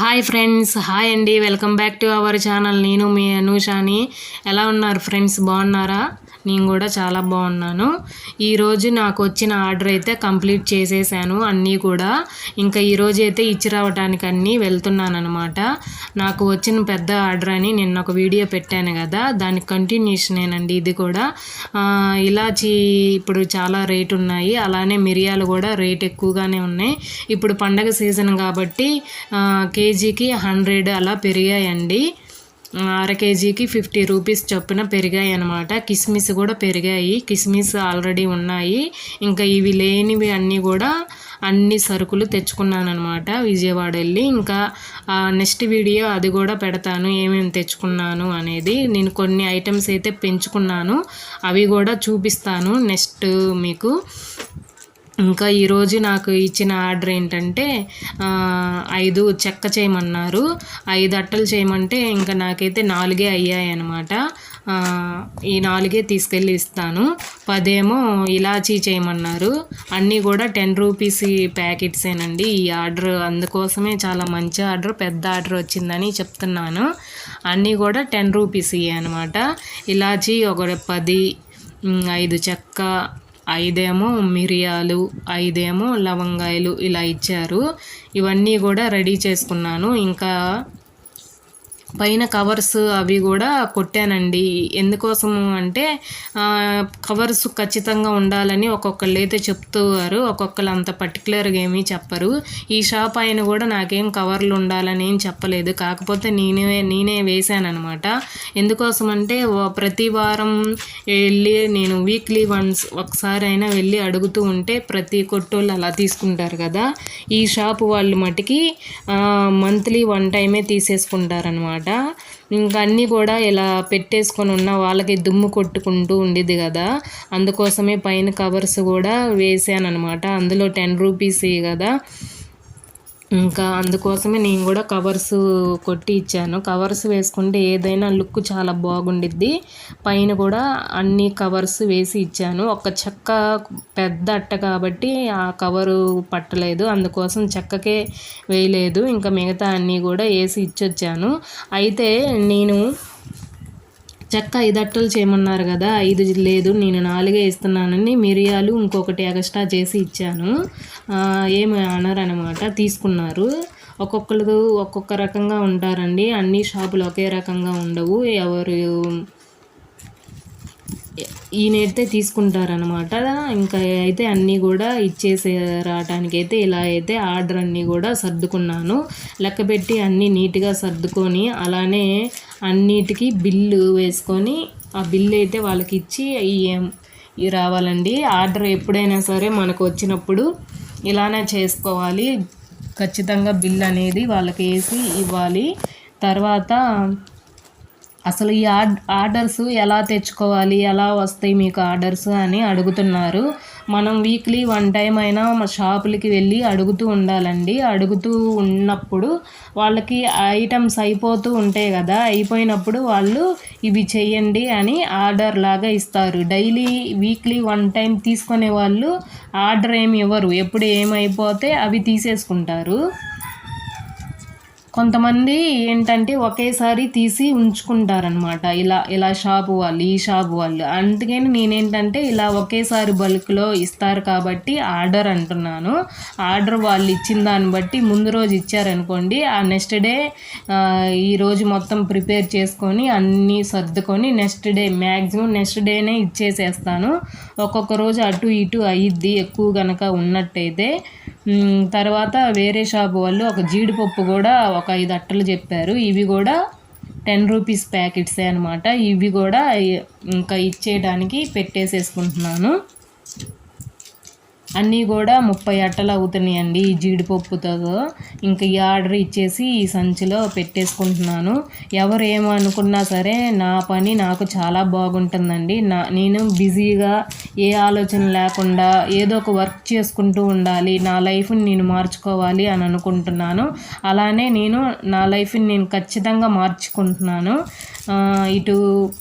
Hi friends hi అండి. Welcome back to our channel నేను మీ అనూషాని. ఎలా ఉన్నారు ఫ్రెండ్స్ బాగున్నారా? నేను కూడా చాలా బాగున్నాను. ఈరోజు నాకు వచ్చిన ఆర్డర్ అయితే కంప్లీట్ చేసేసాను అన్నీ కూడా. ఇంకా ఈరోజు అయితే ఇచ్చి రావడానికి అన్నీ వెళ్తున్నాను అనమాట నాకు వచ్చిన పెద్ద ఆర్డర్ అని నిన్న ఒక వీడియో పెట్టాను కదా దానికి కంటిన్యూషనేనండి ఇది కూడా. ఇలాచి ఇప్పుడు చాలా రేట్ ఉన్నాయి. అలానే మిరియాలు కూడా రేట్ ఎక్కువగానే ఉన్నాయి. ఇప్పుడు పండగ సీజన్ కాబట్టి కేజీకి హండ్రెడ్ అలా పెరిగాయండి. అర కేజీకి ఫిఫ్టీ రూపీస్ చొప్పున పెరిగాయి అనమాట కిస్మిస్ కూడా పెరిగాయి. కిస్మిస్ ఆల్రెడీ ఉన్నాయి. ఇంకా ఇవి లేనివి అన్నీ కూడా అన్ని సరుకులు తెచ్చుకున్నాను అనమాట విజయవాడ వెళ్ళి ఇంకా నెక్స్ట్ వీడియో అది కూడా పెడతాను. ఏమేమి తెచ్చుకున్నాను అనేది నేను కొన్ని ఐటమ్స్ అయితే పెంచుకున్నాను. అవి కూడా చూపిస్తాను నెక్స్ట్ మీకు. ఇంకా ఈరోజు నాకు ఇచ్చిన ఆర్డర్ ఏంటంటే ఐదు చెక్క చేయమన్నారు. ఐదు అట్టలు చేయమంటే ఇంకా నాకైతే నాలుగే అయ్యాయి అనమాట ఈ నాలుగే తీసుకెళ్ళి ఇస్తాను. పదేమో ఇలాచీ చేయమన్నారు. అన్నీ కూడా టెన్ రూపీస్ ప్యాకెట్సేనండి. ఈ ఆర్డర్ అందుకోసమే చాలా మంచి ఆర్డర్ పెద్ద ఆర్డర్ వచ్చిందని చెప్తున్నాను. అన్నీ కూడా టెన్ రూపీస్ అనమాట ఇలాచీ ఒక పది ఐదు చెక్క ఐదేమో మిరియాలు ఐదేమో లవంగాయలు ఇలా ఇచ్చారు. ఇవన్నీ కూడా రెడీ చేసుకున్నాను. ఇంకా పైన కవర్స్ అవి కూడా కొట్టానండి. ఎందుకోసము అంటే కవర్స్ ఖచ్చితంగా ఉండాలని ఒక్కొక్కళ్ళు అయితే చెప్తారు ఒక్కొక్కరు అంత పర్టికులర్గా ఏమీ చెప్పరు. ఈ షాప్ ఆయన కూడా నాకేం కవర్లు ఉండాలని ఏం చెప్పలేదు. కాకపోతే నేనే నేనే వేశానమాట ఎందుకోసం అంటే ప్రతి వారం వెళ్ళి నేను వీక్లీ వన్స్ ఒకసారి అయినా వెళ్ళి అడుగుతూ ఉంటే ప్రతి కొట్టోళ్ళు అలా తీసుకుంటారు కదా. ఈ షాప్ వాళ్ళు మటుకి మంత్లీ వన్ టైమే తీసేసుకుంటారనమాట ఇంకా అన్నీ కూడా ఇలా పెట్టేసుకొని ఉన్న వాళ్ళకి దుమ్ము కొట్టుకుంటూ ఉండేది కదా. అందుకోసమే పైన కవర్స్ కూడా వేసాను అనమాట అందులో టెన్ రూపీస్ కదా. ఇంకా అందుకోసమే నేను కూడా కవర్స్ కొట్టి ఇచ్చాను. కవర్స్ వేసుకుంటే ఏదైనా లుక్ చాలా బాగుండిద్ది. పైన కూడా అన్ని కవర్స్ వేసి ఇచ్చాను. ఒక చెక్క పెద్ద అట్ట కాబట్టి ఆ కవరు పట్టలేదు. అందుకోసం చెక్కకే వేయలేదు. ఇంకా మిగతా అన్నీ కూడా వేసి ఇచ్చొచ్చాను. అయితే నేను చెక్క ఐదు అట్టలు చేయమన్నారు కదా ఐదు లేదు నేను నాలుగే ఇస్తున్నానని మిరియాలు ఇంకొకటి ఎగస్ట్రా చేసి ఇచ్చాను. ఏమి అనరనమాట అనమాట తీసుకున్నారు. ఒక్కొక్కరు ఒక్కొక్క రకంగా ఉంటారండి అన్ని షాపులు ఒకే రకంగా ఉండవు. ఎవరు ఈయనైతే తీసుకుంటారనమాట ఇంకా అయితే అన్నీ కూడా ఇచ్చేసే రావటానికి అయితే ఇలా అయితే ఆర్డర్ అన్నీ కూడా సర్దుకున్నాను. లెక్క పెట్టి అన్నీ నీట్గా సర్దుకొని అలానే అన్నిటికీ బిల్లు వేసుకొని ఆ బిల్లు అయితే వాళ్ళకి ఇచ్చి ఈ రావాలండి. ఆర్డర్ ఎప్పుడైనా సరే మనకు వచ్చినప్పుడు ఇలానే చేసుకోవాలి. ఖచ్చితంగా బిల్ అనేది వాళ్ళకి వేసి ఇవ్వాలి. తర్వాత అసలు ఈ ఆర్డర్స్ ఎలా తెచ్చుకోవాలి ఎలా వస్తాయి మీకు ఆర్డర్స్ అని అడుగుతున్నారు. మనం వీక్లీ వన్ టైం అయినా మా షాపులకి వెళ్ళి అడుగుతూ ఉండాలండి. అడుగుతూ ఉన్నప్పుడు వాళ్ళకి ఐటమ్స్ అయిపోతూ ఉంటాయి కదా అయిపోయినప్పుడు వాళ్ళు ఇవి చేయండి అని ఆర్డర్ లాగా ఇస్తారు. డైలీ వీక్లీ వన్ టైం తీసుకునే వాళ్ళు ఆర్డర్ ఏమి ఇవ్వరు. ఎప్పుడు ఏమైపోతే అవి తీసేసుకుంటారు. కొంతమంది ఏంటంటే ఒకేసారి తీసి ఉంచుకుంటారనమాట ఇలా ఇలా షాపు వాళ్ళు ఈ షాపు వాళ్ళు. అందుకని నేనేంటంటే ఇలా ఒకేసారి బల్క్లో ఇస్తారు కాబట్టి ఆర్డర్ అంటున్నాను. ఆర్డర్ వాళ్ళు ఇచ్చిన దాన్ని బట్టి ముందు రోజు ఇచ్చారనుకోండి ఆ నెక్స్ట్ డే ఈరోజు మొత్తం ప్రిపేర్ చేసుకొని అన్నీ సర్దుకొని నెక్స్ట్ డే మ్యాక్సిమం నెక్స్ట్ డేనే ఇచ్చేసేస్తాను. ఒక్కొక్క రోజు అటు ఇటు అయ్యిద్ది ఎక్కువ కనుక ఉన్నట్టయితే. తర్వాత వేరే షాప్ వాళ్ళు ఒక జీడిపప్పు కూడా ఒక ఐదు అట్టలు చెప్పారు. ఇవి కూడా టెన్ రూపీస్ ప్యాకెట్సే అనమాట ఇవి కూడా ఇంకా ఇచ్చేయడానికి పెట్టేసేసుకుంటున్నాను. అన్నీ కూడా ముప్పై అట్టలు అవుతున్నాయండి. ఈ జీడిపప్పుతో ఇంకా ఈ ఆర్డర్ ఇచ్చేసి ఈ సంచిలో పెట్టేసుకుంటున్నాను. ఎవరు ఏమనుకున్నా సరే నా పని నాకు చాలా బాగుంటుందండి. నా నేను బిజీగా ఏ ఆలోచన లేకుండా ఏదో ఒక వర్క్ చేసుకుంటూ ఉండాలి. నా లైఫ్ని నేను మార్చుకోవాలి అని అనుకుంటున్నాను. అలానే నేను నా లైఫ్ని నేను ఖచ్చితంగా మార్చుకుంటున్నాను. ఇటు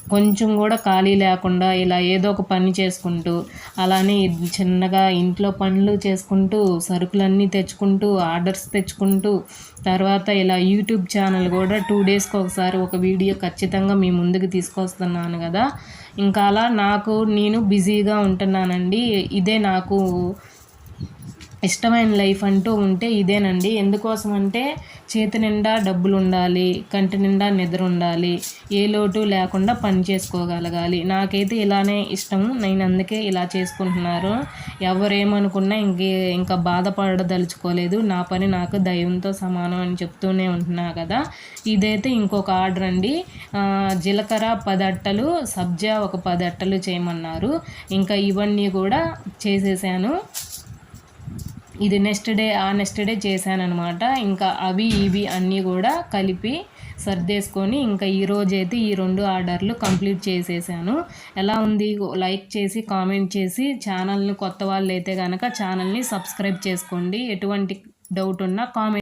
కొంచెం కూడా ఖాళీ లేకుండా ఇలా ఏదో ఒక పని చేసుకుంటూ అలానే చిన్నగా ఇంట్లో పనులు చేసుకుంటూ సరుకులన్నీ తెచ్చుకుంటూ ఆర్డర్స్ తెచ్చుకుంటూ తర్వాత ఇలా యూట్యూబ్ ఛానల్ కూడా టూ డేస్కి ఒకసారి ఒక వీడియో ఖచ్చితంగా మీ ముందుకు తీసుకొస్తున్నాను కదా. ఇంకా అలా నాకు నేను బిజీగా ఉంటున్నానండి. ఇదే నాకు ఇష్టమైన లైఫ్ అంటూ ఉంటే ఇదేనండి. ఎందుకోసం అంటే చేతి నిండా డబ్బులు ఉండాలి కంటి నిండా నిద్ర ఉండాలి ఏ లోటు లేకుండా పని చేసుకోగలగాలి. నాకైతే ఇలానే ఇష్టం. నేను అందుకే ఇలా చేసుకుంటున్నారు. ఎవరేమనుకున్నా ఇంకే ఇంకా బాధపడదలుచుకోలేదు. నా పని నాకు దైవంతో సమానం అని చెప్తూనే ఉంటున్నా కదా. ఇదైతే ఇంకొక ఆర్డర్ అండి. జీలకర్ర పది అట్టలు సబ్జా ఒక పది అట్టలు చేయమన్నారు. ఇంకా ఇవన్నీ కూడా చేసేసాను. ఇది నెక్స్ట్ డే ఆ నెక్స్ట్ డే చేశాను అనమాట ఇంకా అవి ఇవి అన్నీ కూడా కలిపి సర్దేసుకొని ఇంకా ఈ రోజైతే అయితే ఈ రెండు ఆర్డర్లు కంప్లీట్ చేసేసాను. ఎలా ఉంది? లైక్ చేసి కామెంట్ చేసి ఛానల్ని కొత్త వాళ్ళు అయితే కనుక ఛానల్ని సబ్స్క్రైబ్ చేసుకోండి. ఎటువంటి డౌట్ ఉన్నా కామెంట్